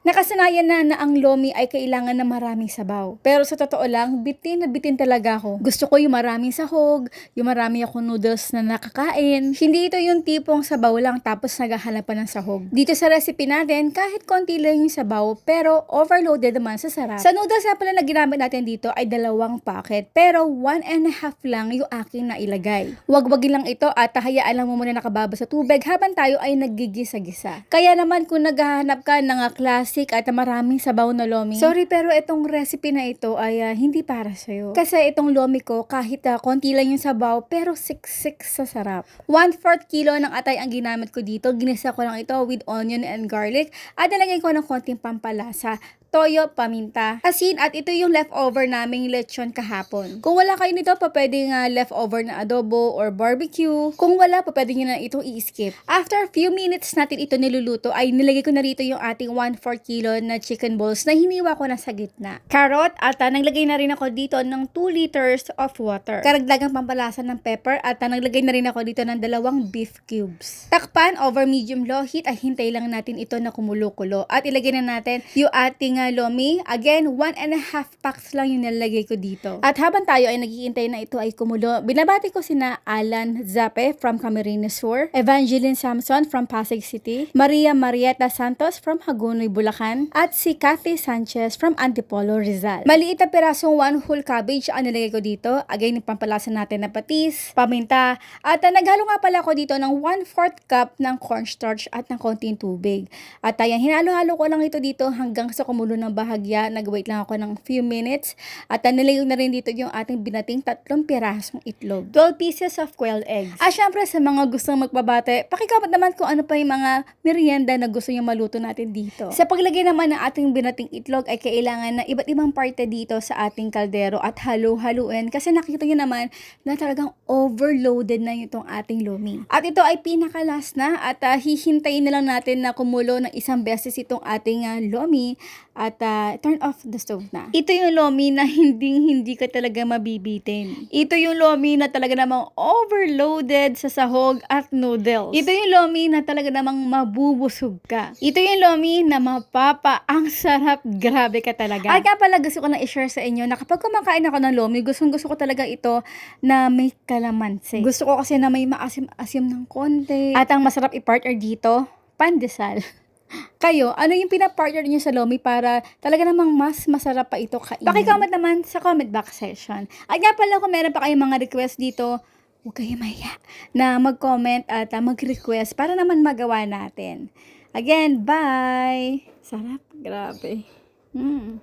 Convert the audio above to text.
Nakasanayan na na ang lomi ay kailangan ng maraming sabaw. Pero sa totoo lang, bitin na bitin talaga ako. Gusto ko yung maraming sahog, yung marami ako noodles na nakakain. Hindi ito yung tipong sabaw lang tapos naghahanap pa ng sahog. Dito sa recipe natin, kahit konti lang yung sabaw, pero overloaded naman sa sarap. Sa noodles nga pala na ginamit natin dito ay dalawang packet, pero one and a half lang yung aking nailagay. Wag-wagin lang ito at hayaan lang mo muna nakababa sa tubig habang tayo ay naggigisa-gisa. Kaya naman kung naghahanap ka ng ah, classic at maraming sabaw na lomi, sorry pero itong recipe na ito ay ah, hindi para sa'yo. Kasi itong lomi ko, kahit ah, konti lang yung sabaw, pero siksik sa sarap. 1/4 kilo ng atay ang ginamit ko dito. Ginisa ko lang ito with onion and garlic at nalagay ko ng konting pampalasa toyo, paminta, asin at ito yung leftover naming lechon kahapon. Kung wala kayo nito, pa pwede nga leftover na adobo or barbecue. Kung wala, pa pwede nyo na ito i-skip. After a few minutes natin ito niluluto, ay nilagay ko na rito yung ating 1/4 kilo na chicken balls na hiniwa ko na sa gitna. Carrot at uh, naglagay na rin ako dito ng 2 liters of water. Karagdagang pampalasa ng pepper at uh, naglagay na rin ako dito ng dalawang beef cubes. Takpan over medium low heat ay hintay lang natin ito na kumulo-kulo. At ilagay na natin yung ating uh, lomi. Again, one and a half packs lang yung nilagay ko dito. At habang tayo ay naghihintay na ito ay kumulo, binabati ko sina Alan Zape from Camarines Sur, Evangeline Samson from Pasig City, Maria Marieta Santos from Hagonoy, Bulacan, at si Kathy Sanchez from Antipolo, Rizal. Maliit na pirasong one whole cabbage ang nilagay ko dito. Again, pampalasa natin na patis, paminta, at uh, naghalo nga pala ako dito ng 1/4 cup ng cornstarch at ng konting tubig. At ayan, hinalo-halo ko lang ito dito hanggang sa kumulo ng bahagya. Nag-wait lang ako ng few minutes. At uh, nilagay ko na rin dito yung ating binating tatlong pirasong itlog. 12 pieces of quail eggs. Ah, syempre sa mga gustong magbabate, pakikamat naman kung ano pa yung mga merienda na gusto nyo maluto natin dito. Sa paglagay naman ng ating binating itlog ay kailangan na iba't ibang parte dito sa ating kaldero at halo-haluin kasi nakita nyo naman na talagang overloaded na itong ating lomi. At ito ay pinakalas na at uh, hihintayin na lang natin na kumulo ng isang beses itong ating uh, lomi at uh, turn off the stove na. Ito yung lomi na hindi hindi ka talaga mabibitin. Ito yung lomi na talaga namang overloaded sa sahog at noodles. Ito yung lomi na talaga namang mabubusog ka. Ito yung lomi na mapapa ang sarap. Grabe ka talaga. At kaya pala gusto ko na i-share sa inyo na kapag kumakain ako ng lomi, gustong gusto ko talaga ito na may kalamansi. Gusto ko kasi na may maasim-asim ng konti. At ang masarap i-partner dito, pandesal. Kayo, ano yung pinapartner niyo sa Lomi para talaga namang mas masarap pa ito kainin? Pakicomment naman sa comment box section. At nga pala kung meron pa kayong mga request dito, huwag kayo maya na mag-comment at uh, mag-request para naman magawa natin. Again, bye! Sarap, grabe. Mm.